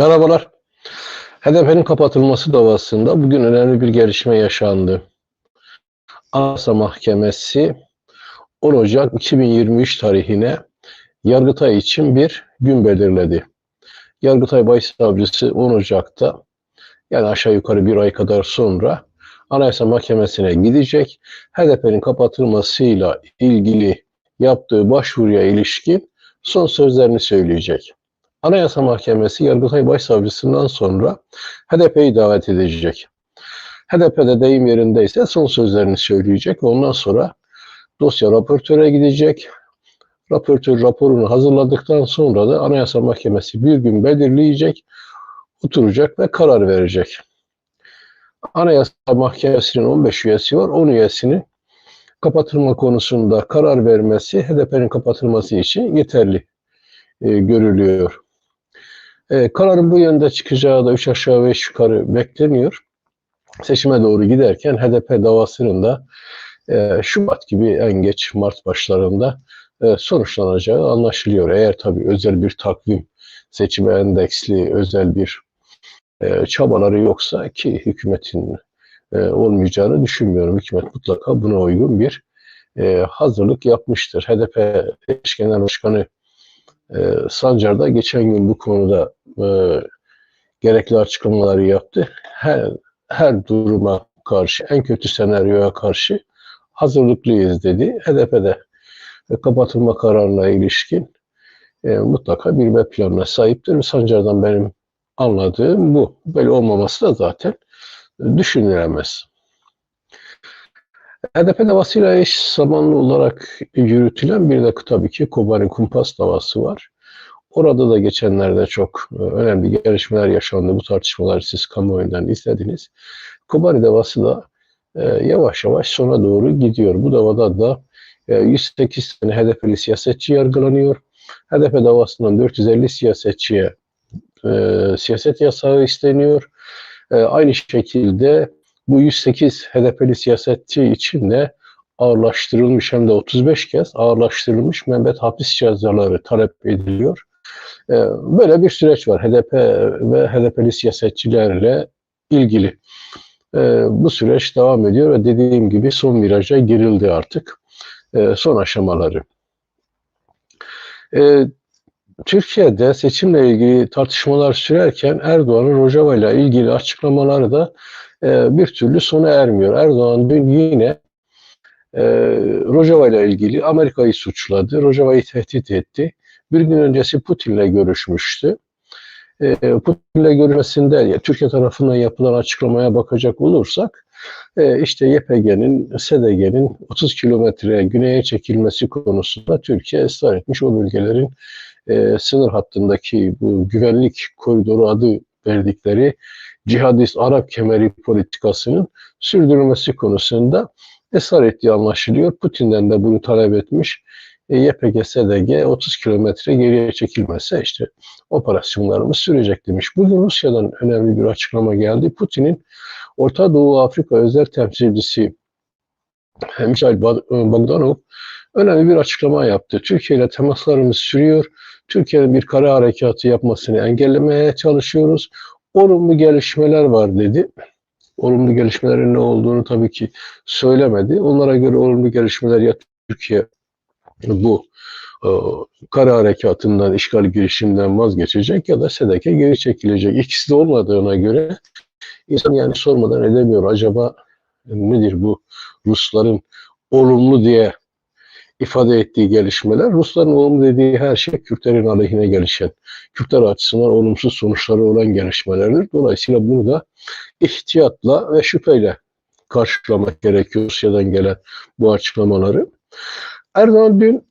Merhabalar. HDP'nin kapatılması davasında bugün önemli bir gelişme yaşandı. Anayasa Mahkemesi 10 Ocak 2023 tarihine Yargıtay için bir gün belirledi. Yargıtay Başsavcısı 10 Ocak'ta yani aşağı yukarı bir ay kadar sonra Anayasa Mahkemesi'ne gidecek. HDP'nin kapatılmasıyla ilgili yaptığı başvuruya ilişkin son sözlerini söyleyecek. Anayasa Mahkemesi Yargıtay Başsavcısından sonra HDP'yi davet edecek. HDP'de deyim yerindeyse son sözlerini söyleyecek. Ondan sonra dosya raportöre gidecek. Raportör raporunu hazırladıktan sonra da Anayasa Mahkemesi bir gün belirleyecek, oturacak ve karar verecek. Anayasa Mahkemesi'nin 15 üyesi var. 10 üyesinin kapatılma konusunda karar vermesi HDP'nin kapatılması için yeterli e, görülüyor. E, kararın bu yönde çıkacağı da 3 aşağı 5 yukarı bekleniyor. Seçime doğru giderken HDP davasının da e, Şubat gibi en geç Mart başlarında e, sonuçlanacağı anlaşılıyor. Eğer tabii özel bir takvim, seçime endeksli özel bir e, çabaları yoksa ki hükümetin e, olmayacağını düşünmüyorum. Hükümet mutlaka buna uygun bir e, hazırlık yapmıştır. HDP eş genel başkanı e, Sancar da geçen gün bu konuda e, gerekli açıklamaları yaptı. Her, her duruma karşı, en kötü senaryoya karşı hazırlıklıyız dedi. HDP'de e, kapatılma kararına ilişkin e, mutlaka bir B planına sahiptir. Sancar'dan benim anladığım bu. Böyle olmaması da zaten düşünülemez. HDP davasıyla eş zamanlı olarak yürütülen bir de tabii ki Kobani Kumpas davası var. Orada da geçenlerde çok e, önemli gelişmeler yaşandı. Bu tartışmaları siz kamuoyundan izlediniz. Kobani davası da e, yavaş yavaş sona doğru gidiyor. Bu davada da e, 108 tane HDP'li siyasetçi yargılanıyor. HDP davasından 450 siyasetçiye e, siyaset yasağı isteniyor. Aynı şekilde bu 108 HDP'li siyasetçi için de ağırlaştırılmış hem de 35 kez ağırlaştırılmış müebbet hapis cezaları talep ediliyor. Ee, böyle bir süreç var HDP ve HDP'li siyasetçilerle ilgili. Ee, bu süreç devam ediyor ve dediğim gibi son viraja girildi artık. Ee, son aşamaları. Türkiye'de seçimle ilgili tartışmalar sürerken Erdoğan'ın Rojava ile ilgili açıklamaları da e, bir türlü sona ermiyor. Erdoğan dün yine e, Rojava ile ilgili Amerika'yı suçladı. Rojava'yı tehdit etti. Bir gün öncesi Putin'le görüşmüştü. E, Putin'le görüşmesinde ya, Türkiye tarafından yapılan açıklamaya bakacak olursak e, işte YPG'nin, SDG'nin 30 kilometre güneye çekilmesi konusunda Türkiye ısrar etmiş. O bölgelerin e, sınır hattındaki bu güvenlik koridoru adı verdikleri cihadist Arap kemeri politikasının sürdürülmesi konusunda ısrar ettiği anlaşılıyor. Putin'den de bunu talep etmiş. E, YPG, SDG 30 kilometre geriye çekilmezse işte operasyonlarımız sürecek demiş. Bugün Rusya'dan önemli bir açıklama geldi. Putin'in Orta Doğu Afrika özel temsilcisi Mikhail Bogdanov önemli bir açıklama yaptı. Türkiye ile temaslarımız sürüyor. Türkiye'nin bir kara harekatı yapmasını engellemeye çalışıyoruz. Olumlu gelişmeler var dedi. Olumlu gelişmelerin ne olduğunu tabii ki söylemedi. Onlara göre olumlu gelişmeler ya Türkiye bu e, kara harekatından, işgal girişiminden vazgeçecek ya da SEDEK'e geri çekilecek. İkisi de olmadığına göre insan yani sormadan edemiyor. Acaba nedir bu Rusların olumlu diye ifade ettiği gelişmeler, Rusların olumlu dediği her şey Kürtlerin aleyhine gelişen, Kürtler açısından olumsuz sonuçları olan gelişmelerdir. Dolayısıyla bunu da ihtiyatla ve şüpheyle karşılamak gerekiyor Rusya'dan gelen bu açıklamaları. Erdoğan dün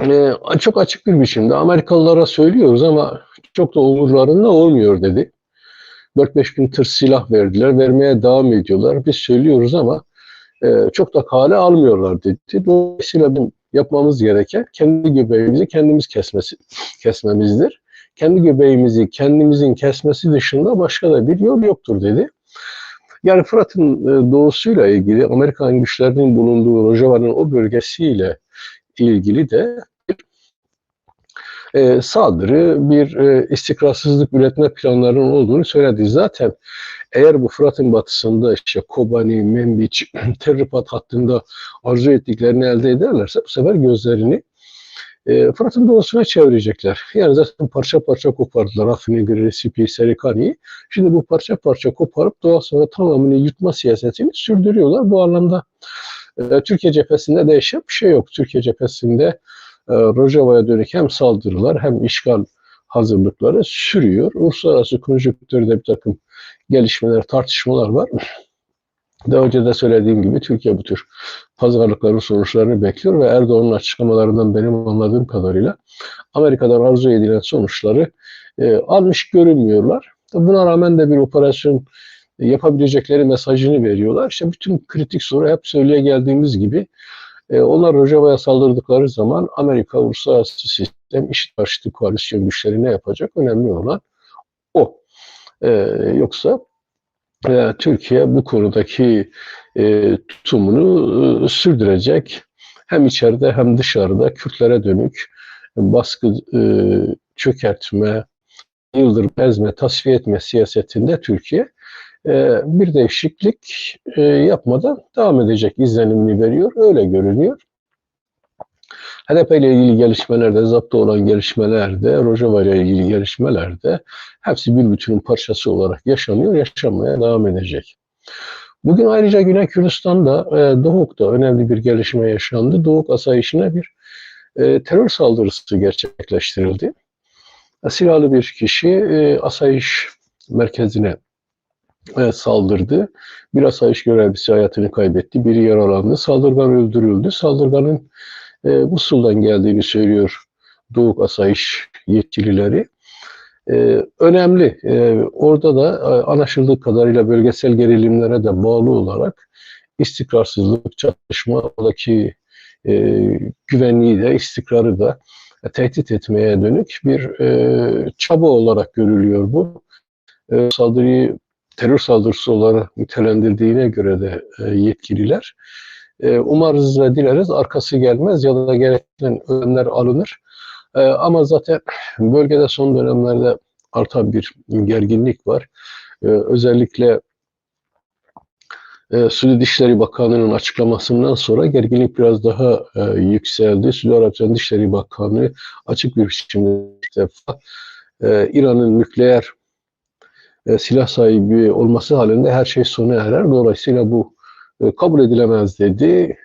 e, çok açık bir biçimde Amerikalılara söylüyoruz ama çok da umurlarında olmuyor dedi. 4-5 bin tır silah verdiler, vermeye devam ediyorlar. Biz söylüyoruz ama e, çok da kale almıyorlar dedi. Dolayısıyla bizim yapmamız gereken kendi göbeğimizi kendimiz kesmesi, kesmemizdir. Kendi göbeğimizi kendimizin kesmesi dışında başka da bir yol yoktur dedi. Yani Fırat'ın e, doğusuyla ilgili Amerikan güçlerinin bulunduğu Rojava'nın o bölgesiyle ilgili de e, saldırı bir e, istikrarsızlık üretme planlarının olduğunu söyledi. Zaten eğer bu Fırat'ın batısında işte Kobani, Membiç, Terripat hattında arzu ettiklerini elde ederlerse bu sefer gözlerini e, Fırat'ın doğusuna çevirecekler. Yani zaten parça parça kopardılar Afrin'i, Gresipi, Serikani'yi. Şimdi bu parça parça koparıp sonra tamamını yutma siyasetini sürdürüyorlar. Bu anlamda e, Türkiye cephesinde değişen bir şey yok. Türkiye cephesinde e, Rojava'ya dönük hem saldırılar hem işgal hazırlıkları sürüyor. Uluslararası konjonktürde bir takım gelişmeler, tartışmalar var. Daha önce de söylediğim gibi Türkiye bu tür pazarlıkların sonuçlarını bekliyor ve Erdoğan'ın açıklamalarından benim anladığım kadarıyla Amerika'dan arzu edilen sonuçları e, almış görünmüyorlar. Buna rağmen de bir operasyon yapabilecekleri mesajını veriyorlar. İşte bütün kritik soru hep söyleye geldiğimiz gibi e, onlar Rojava'ya saldırdıkları zaman Amerika uluslararası sistem işit karşıtı koalisyon güçleri ne yapacak? Önemli olan o. E, yoksa e, Türkiye bu konudaki e, tutumunu e, sürdürecek. Hem içeride hem dışarıda Kürtlere dönük baskı e, çökertme, yıldırım ezme, tasfiye etme siyasetinde Türkiye bir değişiklik e, yapmadan devam edecek izlenimini veriyor. Öyle görünüyor. HDP ile ilgili gelişmelerde, zapta olan gelişmelerde, Rojava ile ilgili gelişmelerde hepsi bir bütünün parçası olarak yaşanıyor, yaşanmaya devam edecek. Bugün ayrıca Güney Kürdistan'da, e, Doğuk'ta önemli bir gelişme yaşandı. Doğuk asayişine bir e, terör saldırısı gerçekleştirildi. Silahlı bir kişi e, asayiş merkezine saldırdı. Bir asayiş görevlisi hayatını kaybetti, biri yaralandı. Saldırgan öldürüldü. Saldırganın e, Musul'dan geldiğini söylüyor Doğuk Asayiş yetkilileri. E, önemli. E, orada da e, anlaşıldığı kadarıyla bölgesel gerilimlere de bağlı olarak istikrarsızlık, çatışma, oradaki e, güvenliği de, istikrarı da e, tehdit etmeye dönük bir e, çaba olarak görülüyor bu. E, saldırıyı terör saldırısı olarak nitelendirdiğine göre de e, yetkililer e, umarız ve dileriz arkası gelmez ya da gereken önlemler alınır. E, ama zaten bölgede son dönemlerde artan bir gerginlik var. E, özellikle e, Suudi Dışişleri Bakanı'nın açıklamasından sonra gerginlik biraz daha e, yükseldi. Suudi Arabistan Dışişleri Bakanı açık bir biçimde defa e, İran'ın nükleer e, silah sahibi olması halinde her şey sona erer. Dolayısıyla bu e, kabul edilemez dedi.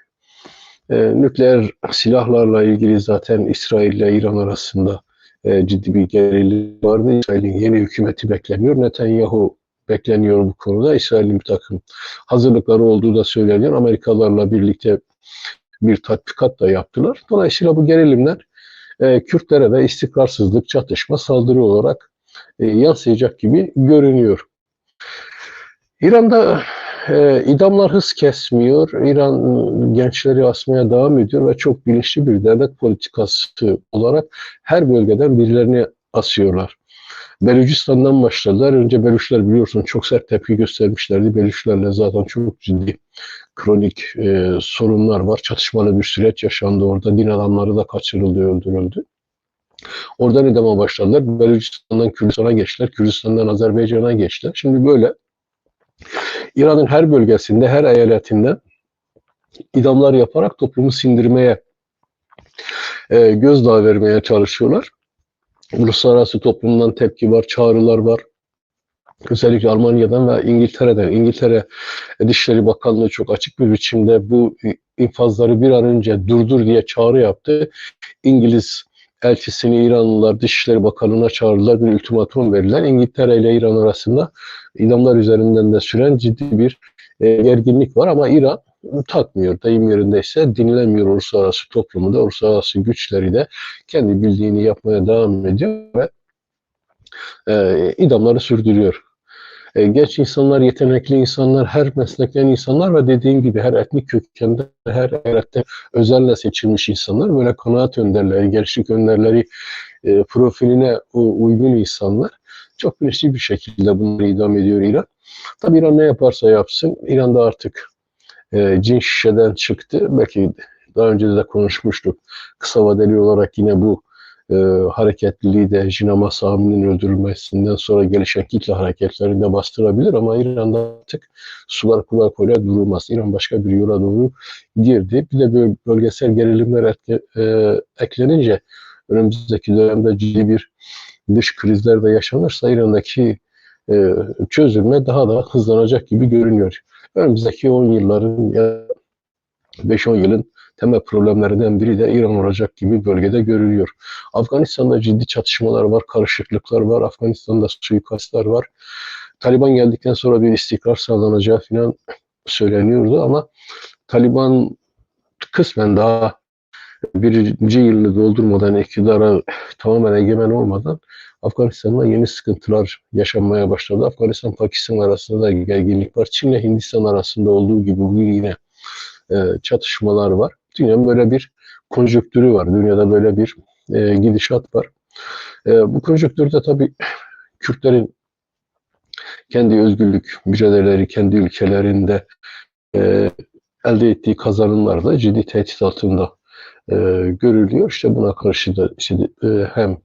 E, nükleer silahlarla ilgili zaten İsrail ile İran arasında e, ciddi bir gerilim vardı. İsrail'in yeni hükümeti bekleniyor. Netanyahu bekleniyor bu konuda. İsrail'in bir takım hazırlıkları olduğu da söyleniyor. Amerikalılarla birlikte bir tatbikat da yaptılar. Dolayısıyla bu gerilimler Kürtlere de istikrarsızlık, çatışma, saldırı olarak e, yansıyacak gibi görünüyor. İran'da e, idamlar hız kesmiyor. İran gençleri asmaya devam ediyor ve çok bilinçli bir devlet politikası olarak her bölgeden birilerini asıyorlar. Belucistan'dan başladılar. Önce Belüşler biliyorsun çok sert tepki göstermişlerdi. Belüşlerle zaten çok ciddi kronik e, sorunlar var. Çatışmalı bir süreç yaşandı orada. Din adamları da kaçırıldı, öldürüldü. Oradan idama başladılar. Belucistan'dan Kürdistan'a geçtiler. Kürdistan'dan Azerbaycan'a geçtiler. Şimdi böyle İran'ın her bölgesinde, her eyaletinde idamlar yaparak toplumu sindirmeye, e, gözdağı vermeye çalışıyorlar. Uluslararası toplumdan tepki var, çağrılar var. Özellikle Almanya'dan ve İngiltere'den. İngiltere Dışişleri Bakanlığı çok açık bir biçimde bu infazları bir an önce durdur diye çağrı yaptı. İngiliz elçisini İranlılar Dışişleri Bakanlığı'na çağırdılar. Bir ultimatum verdiler. İngiltere ile İran arasında idamlar üzerinden de süren ciddi bir e, gerginlik var ama İran takmıyor. Deyim yerindeyse dinlemiyor uluslararası toplumu da, uluslararası güçleri de kendi bildiğini yapmaya devam ediyor ve e, idamları sürdürüyor. E, genç insanlar, yetenekli insanlar, her meslekten insanlar ve dediğim gibi her etnik kökende, her eyalette özenle seçilmiş insanlar, böyle kanaat önderleri, gençlik önderleri e, profiline uygun insanlar çok bilinçli bir şekilde bunları idam ediyor İran. Tabi İran ne yaparsa yapsın, İran'da artık e, cin şişeden çıktı. Belki daha önce de konuşmuştuk. Kısa vadeli olarak yine bu e, hareketliliği de Jinama Sami'nin öldürülmesinden sonra gelişen kitle hareketlerini de bastırabilir ama İran'da artık sular kolay kolay durulmaz. İran başka bir yola doğru girdi. Bir de böyle bölgesel gerilimler etke, e, eklenince önümüzdeki dönemde ciddi bir dış krizler de yaşanırsa İran'daki e, çözülme daha da hızlanacak gibi görünüyor. Önümüzdeki 10 yılların ya 5-10 yılın temel problemlerinden biri de İran olacak gibi bölgede görülüyor. Afganistan'da ciddi çatışmalar var, karışıklıklar var. Afganistan'da suikastlar var. Taliban geldikten sonra bir istikrar sağlanacağı falan söyleniyordu ama Taliban kısmen daha birinci yılını doldurmadan iktidara tamamen egemen olmadan Afganistan'da yeni sıkıntılar yaşanmaya başladı. Afganistan-Pakistan arasında da gerginlik var. Çin ile Hindistan arasında olduğu gibi bugün yine e, çatışmalar var. Dünyanın böyle bir konjonktürü var. Dünyada böyle bir e, gidişat var. E, bu konjonktürde tabii Kürtlerin kendi özgürlük mücadeleleri, kendi ülkelerinde e, elde ettiği kazanımlar da ciddi tehdit altında e, görülüyor. İşte buna karşı da işte, e, hem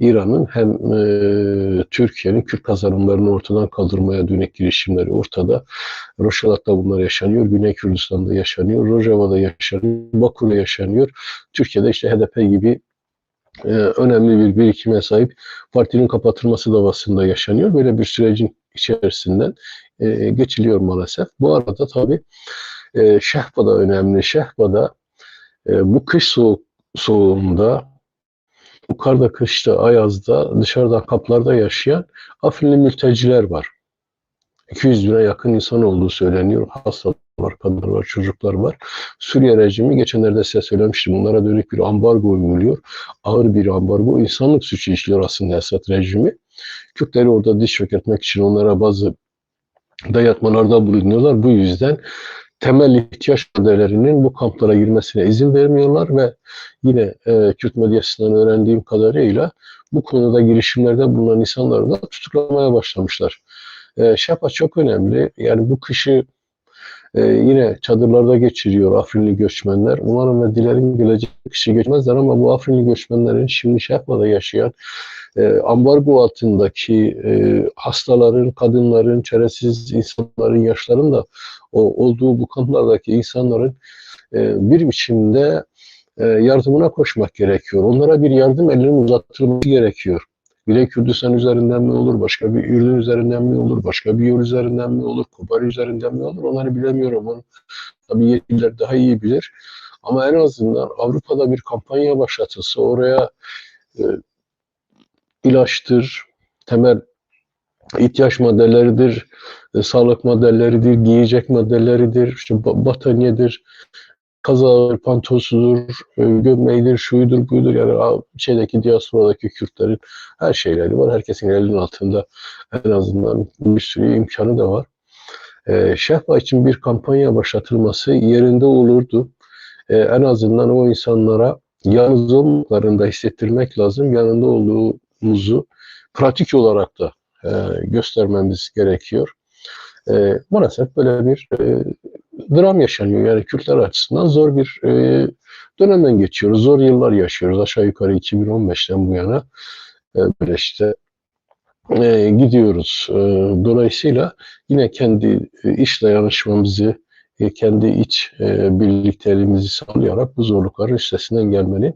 İran'ın hem e, Türkiye'nin Kürt kazanımlarını ortadan kaldırmaya dönük girişimleri ortada. Roşalat'ta bunlar yaşanıyor, Güney Kürdistan'da yaşanıyor, Rojava'da yaşanıyor, Baku'da yaşanıyor. Türkiye'de işte HDP gibi e, önemli bir birikime sahip partinin kapatılması davasında yaşanıyor. Böyle bir sürecin içerisinden e, geçiliyor maalesef. Bu arada tabii e, Şehba'da önemli. Şehba'da e, bu kış soğuk, soğuğunda bu karda, kışta, ayazda, dışarıdan kaplarda yaşayan Afrinli mülteciler var. 200 bine yakın insan olduğu söyleniyor. Hastalar var, kadınlar var, çocuklar var. Suriye rejimi geçenlerde size söylemiştim. Bunlara dönük bir ambargo uyguluyor. Ağır bir ambargo. insanlık suçu işliyor aslında Esad rejimi. Kürtleri orada diş çökertmek için onlara bazı dayatmalarda bulunuyorlar. Bu yüzden temel ihtiyaç maddelerinin bu kamplara girmesine izin vermiyorlar ve yine e, Kürt medyasından öğrendiğim kadarıyla bu konuda girişimlerde bulunan insanları da tutuklamaya başlamışlar. E, Şapa çok önemli. Yani bu kışı e, yine çadırlarda geçiriyor Afrinli göçmenler. Umarım ve dilerim gelecek kışı geçmezler ama bu Afrinli göçmenlerin şimdi Şapa'da yaşayan e, ambargo altındaki e, hastaların, kadınların, çaresiz insanların, yaşların da olduğu bu kamplardaki insanların e, bir biçimde e, yardımına koşmak gerekiyor. Onlara bir yardım elinin uzatılması gerekiyor. Güney Kürdistan üzerinden mi olur, başka bir Ürdün üzerinden mi olur, başka bir yol üzerinden mi olur, Kobani üzerinden mi olur onları bilemiyorum. Onu tabii yetkililer daha iyi bilir. Ama en azından Avrupa'da bir kampanya başlatılsa oraya ilaçtır, temel ihtiyaç maddeleridir, e, sağlık maddeleridir, giyecek maddeleridir, işte bataniyedir, kazağı, pantosudur, e, gömleğidir, şuydur, buydur. Yani şeydeki diasporadaki Kürtlerin her şeyleri var. Herkesin elinin altında en azından bir sürü imkanı da var. E, Şehba için bir kampanya başlatılması yerinde olurdu. E, en azından o insanlara yalnız olmalarında hissettirmek lazım. Yanında olduğumuzu pratik olarak da e, göstermemiz gerekiyor. E, maalesef böyle bir e, dram yaşanıyor. Yani Kürtler açısından zor bir e, dönemden geçiyoruz. Zor yıllar yaşıyoruz. Aşağı yukarı 2015'ten bu yana e, böyle işte e, gidiyoruz. E, dolayısıyla yine kendi e, iş dayanışmamızı, e, kendi iç e, birlikteliğimizi sağlayarak bu zorlukların üstesinden gelmenin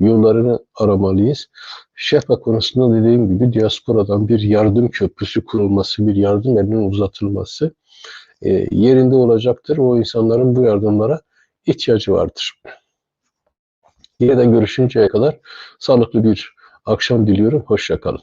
yollarını aramalıyız. Şehpa konusunda dediğim gibi diasporadan bir yardım köprüsü kurulması, bir yardım elinin uzatılması e, yerinde olacaktır. O insanların bu yardımlara ihtiyacı vardır. Yeniden görüşünceye kadar sağlıklı bir akşam diliyorum. Hoşçakalın.